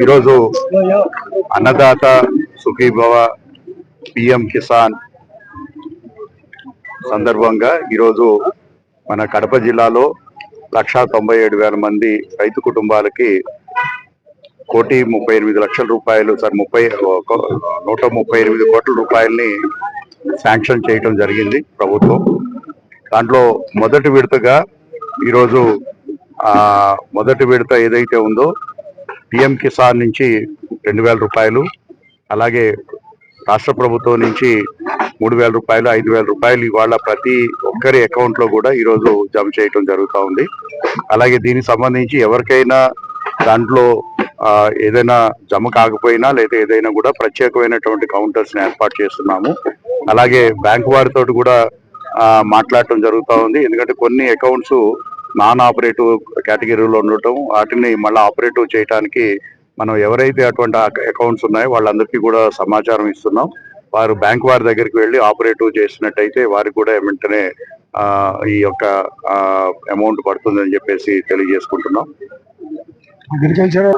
ఈరోజు అన్నదాత సుఖీభవ పిఎం కిసాన్ సందర్భంగా ఈరోజు మన కడప జిల్లాలో లక్షా తొంభై ఏడు వేల మంది రైతు కుటుంబాలకి కోటి ముప్పై ఎనిమిది లక్షల రూపాయలు సార్ ముప్పై నూట ముప్పై ఎనిమిది కోట్ల రూపాయలని శాంక్షన్ చేయటం జరిగింది ప్రభుత్వం. దాంట్లో మొదటి విడతగా ఈరోజు మొదటి విడత ఏదైతే ఉందో పిఎం కిసాన్ నుంచి రెండు వేల రూపాయలు అలాగే రాష్ట్ర ప్రభుత్వం నుంచి మూడు వేల రూపాయలు ఐదు వేల రూపాయలు ఇవాళ ప్రతి ఒక్కరి అకౌంట్లో కూడా ఈరోజు జమ చేయటం జరుగుతూ ఉంది. అలాగే దీనికి సంబంధించి ఎవరికైనా దాంట్లో ఏదైనా జమ కాకపోయినా లేదా ఏదైనా కూడా ప్రత్యేకమైనటువంటి కౌంటర్స్ని ఏర్పాటు చేస్తున్నాము. అలాగే బ్యాంక్ వారితో కూడా మాట్లాడటం జరుగుతూ ఉంది. ఎందుకంటే కొన్ని అకౌంట్స్ నాన్ ఆపరేటివ్ కేటగిరీలో ఉండటం వాటిని మళ్ళీ ఆపరేటివ్ చేయడానికి మనం ఎవరైతే అటువంటి అకౌంట్స్ ఉన్నాయో వాళ్ళందరికీ కూడా సమాచారం ఇస్తున్నాం. వారు బ్యాంక్ వారి దగ్గరికి వెళ్ళి ఆపరేటివ్ చేసినట్టయితే వారికి కూడా వెంటనే ఆ, ఈ యొక్క అమౌంట్ పడుతుందని చెప్పేసి తెలియజేసుకుంటున్నాం. అగ్రికల్చర్